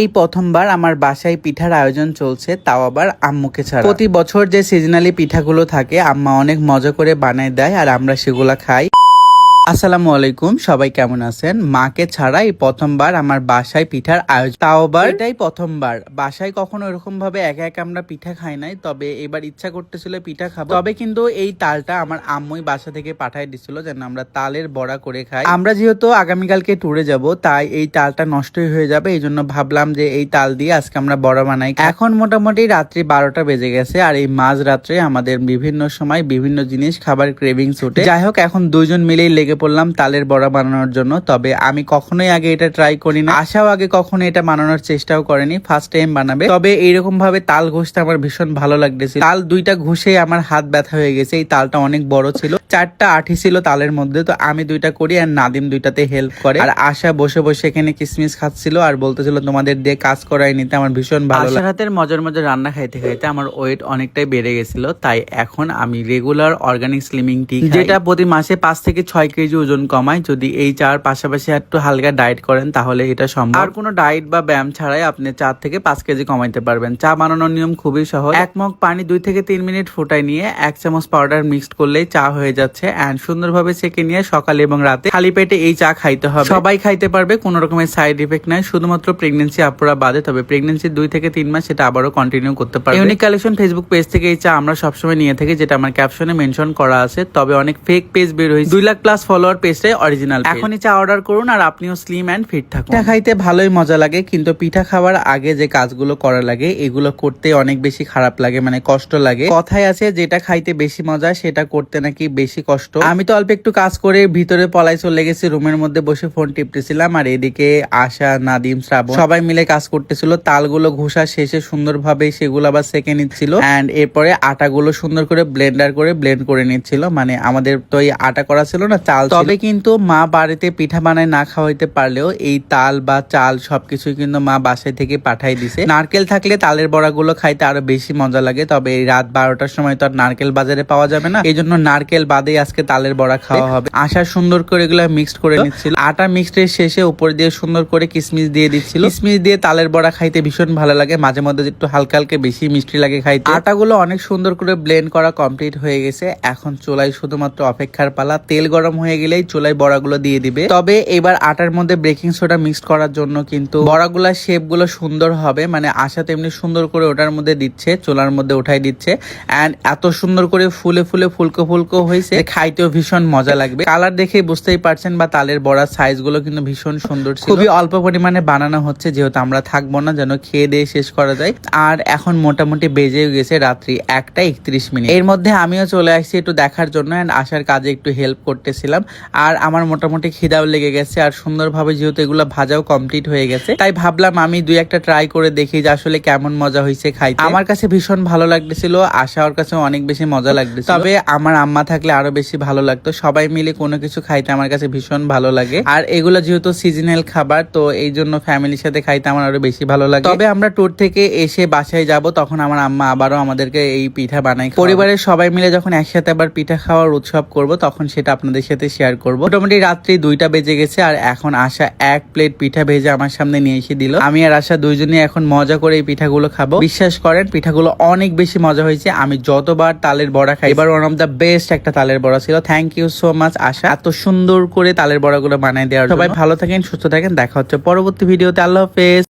এই প্রথমবার আমার বাসায় পিঠার আয়োজন চলছে, তাও আবার আম্মুকে ছাড়া। প্রতি বছর যে সিজনালি পিঠাগুলো থাকে, আম্মা অনেক মজা করে বানায় দেয়, আর আমরা সেগুলা খাই। আসসালামু আলাইকুম, সবাই কেমন আছেন? মাকে ছাড়া এই প্রথমবার আমার বাসায় পিঠার আয়োজন। তাও আবার এটাই প্রথমবার। বাসায় কখনো এরকম ভাবে একা একা আমরা পিঠা খাই নাই, তবে এবার ইচ্ছা করতেছিল পিঠা খাব। তবে কিন্তু এই তালটা আমার আম্মুই বাসা থেকে পাঠাই দিছিল যেন আমরা তালের বড়া করে খাই। আমরা যেহেতু আগামীকালকে ট্যুরে যাব, তাই এই তালটা নষ্টই হয়ে যাবে। এই জন্য ভাবলাম যে এই তাল দিয়ে আজকে আমরা বড়া বানাই। এখন মোটামুটি রাত্রি বারোটা বেজে গেছে, আর এই মাঝ রাত্রে আমাদের বিভিন্ন সময় বিভিন্ন জিনিস, খাবার ক্রেভিংস ওঠে। যাই হোক, এখন দুজন মিলেই লেগে পড়লাম তালের বড়া বানানোর জন্য। তবে আমি কখনোই আগে এটা ট্রাই করি না আশাও আগে কখনো এটা বানানোর চেষ্টাও করেনি। ফার্স্ট টাইম বানাবে। তবে এইরকম ভাবে তাল ঘষতে আমার ভীষণ ভালো লাগতেছিল। তাল দুইটা ঘষে আমার হাত ব্যথা হয়ে গেছে। এই তালটা অনেক বড় ছিল। চারটা আঠি ছিল তালের মধ্যে। তো আমি দুইটা করি আর নাদিম দুইটাতে হেল্প করে। আর আশা বসে বসে এখানে কিসমিস খাচ্ছিল আর বলতেছিল তোমাদের দিয়ে কাজ করাই নিতে আমার ভীষণ ভালো লাগে। হাতের মজার মজার রান্না খাইতে খাইতে আমার ওয়েট অনেকটাই বেড়ে গেছিল। তাই এখন আমি রেগুলার অর্গানিক স্লিমিং টি যেটা প্রতি মাসে পাঁচ থেকে ছয় কেজি ওজন কমায়, যদি এই চার পাশাপাশি একটু হালকা ডায়েট করেন, তাহলে এটা সম্ভব। আর কোনো ডায়েট বা ব্যায়াম ছাড়াই আপনি চার থেকে পাঁচ কেজি কমাইতে পারবেন। চা বানানোর নিয়ম খুবই সহজ। এক মগ পানি দুই থেকে তিন মিনিট ফুটাই নিয়ে এক চামচ পাউডার মিক্সড করলেই চা হয়ে যাচ্ছে এন্ড সুন্দরভাবে সেকে নিয়ে সকালে এবং রাতে খালি পেটে এই চা খাইতে হবে। সবাই খাইতে পারবে, কোনো রকমের সাইড ইফেক্ট নাই। শুধুমাত্র প্রেগনেন্সি আপুরা বাদে, তবে প্রেগনেন্সি দুই থেকে তিন মাস সেটা আবারও কন্টিনিউ করতে পারবে। ইউনিক কালেকশন ফেসবুক পেজ থেকে এই চা আমরা সবসময় নিয়ে থাকি, যেটা আমার ক্যাপশনে মেনশন করা আছে। তবে অনেক ফেক পেজ বের হয়েছে। দুই লাখ প্লাস ফলোয়ার পেজটাই অরিজিনাল এখনই চা অর্ডার করুন আর আপনিও স্লিম অ্যান্ড ফিট থাকুন। পিঠা খাইতে ভালোই মজা লাগে কিন্তু পিঠা খাওয়ার আগে যে কাজগুলো করা লাগে এগুলো করতে অনেক বেশি খারাপ লাগে মানে কষ্ট লাগে। কথায় আছে যেটা খাইতে বেশি মজা সেটা করতে নাকি বেশি কষ্ট। আমি তো অল্প একটু কাজ করে ভিতরে পলাই চলে গেছি রুমের মধ্যে বসে ফোন টিপতেছিলাম আর এদিকে আশা নাদিম শ্রাবণ সবাই মিলে কাজ করতেছিল। তালগুলো ঘষা শেষে সুন্দরভাবে সেগুলো আবার সেকে নিচ্ছিল এন্ড এরপরে আটাগুলো সুন্দর করে ব্লেন্ডার করে ব্লেন্ড করে নিচ্ছিল। মানে আমাদের তো এই আটা করা ছিল না চাল ছিল। তবে কিন্তু মা বাড়িতে পিঠা বানায় না খাওয়াইতে পারলেও এই তাল বা চাল সবকিছুই কিন্তু মা বাসায় থেকে পাঠাই দিছে। নারকেল থাকলে তালের বড়াগুলো খাইতে আরও বেশি মজা লাগে, তবে এই রাত বারোটার সময় তো আর নারকেল বাজারে পাওয়া যাবে না। এই জন্য নারকেল বাদে আজকে তালের বড়া খাওয়া হবে। আশা সুন্দর করে এগুলো মিক্সড করে নিচ্ছিল। আটা মিক্সডের শেষে উপর দিয়ে সুন্দর করে কিসমিস দিয়ে দিচ্ছিল। কিসমিস দিয়ে তালের বড়া খাইতে ভীষণ ভালো লাগে, মাঝে মধ্যে একটু হালকা হালকা বেশি মিষ্টি লাগে খাইতে। আটাগুলো অনেক সুন্দর করে ব্লেন্ড করা কমপ্লিট হয়ে গেছে। এখন চুলাই শুধুমাত্র অপেক্ষার পালা, তেল গরম হয়ে গেলেই চুলাই বড়াগুলো দিয়ে দিবে। তবে এবার আটার মধ্যে বেকিং সোডা মিক্স করার জন্য কিন্তু বড়াগুলার শেপগুলো সুন্দর হবে মানে আশা তেমনি সুন্দর করে ওটার মধ্যে দিচ্ছে, চুলার মধ্যে উঠাই দিচ্ছে। এন্ড এত সুন্দর করে ফুলে ফুলে ফুলকো ফুলকো হয়েছে খাইতেও ভীষণ মজা লাগবে। কালার দেখে বুঝতেই পারছেন বা তালের বড়ার সাইজগুলো কিন্তু ভীষণ সুন্দর খুবই অল্প পরিমাণে বানানো হচ্ছে, যেহেতু আমরা থাকব না, যেন খেয়ে দিয়ে শেষ করা যায়। আর এখন মোটামুটি বেজেও গেছে রাত্রি একটা একত্রিশ মিনিট। এর মধ্যে আমিও চলে আসছি একটু দেখার জন্য এন্ড আসার কাজে একটু হেল্প করতেছিলাম। আর আমার মোটামুটি খিদাও লেগে গেছে। আর সুন্দরভাবে যেহেতু এগুলো ভাজাও কমপ্লিট হয়ে গেছে, তাই ভাবলাম আমি দুই একটা ট্রাই করে দেখি যে আসলে কেমন মজা হয়েছে খাইতে। আমার কাছে ভীষণ ভালো লাগতেছিল, আশা ওর কাছে অনেক বেশি মজা লাগতেছিল। তবে আমার আম্মা থাকলে আরও বেশি ভালো লাগতো। সবাই মিলে কোনো কিছু খাইতে আমার কাছে ভীষণ ভালো লাগে। আর এগুলো যেহেতু সিজনাল খাবার, তো এই জন্য ফ্যামিলির সাথে খাইতে আমার আরও বেশি ভালো লাগে। তবে আমরা ট্যুর থেকে এসে বাসায় যাব, তখন আমার আম্মা আবারও আমাদেরকে এই পিঠা বানাই পরিবারের সবাই মিলে যখন একসাথে আবার পিঠা খাওয়ার উৎসব করব, তখন সেটা আপনাদের সাথে শেয়ার করব। মোটামুটি রাত্রি দুইটা বেজে গেছে আর এখন আশা এক প্লেট পিঠা ভেজে আমার সামনে নিয়ে এসে দিল। আমি আর আশা দুইজনে এখন মজা করে এই পিঠাগুলো খাব। বিশ্বাস করেন, পিঠাগুলো অনেক বেশি মজা হয়েছে। আমি যতবার তালের বড়া খাই, এবার ওয়ান অফ দ্য বেস্ট একটা তালের বড়া ছিল। Thank you so much Asha. এত সুন্দর করে তালের বড়াগুলো বানাই দেওয়ার। সবাই ভালো থাকেন, সুস্থ থাকেন। দেখা হচ্ছে পরবর্তী ভিডিওতে আল্লাহ হাফেজ।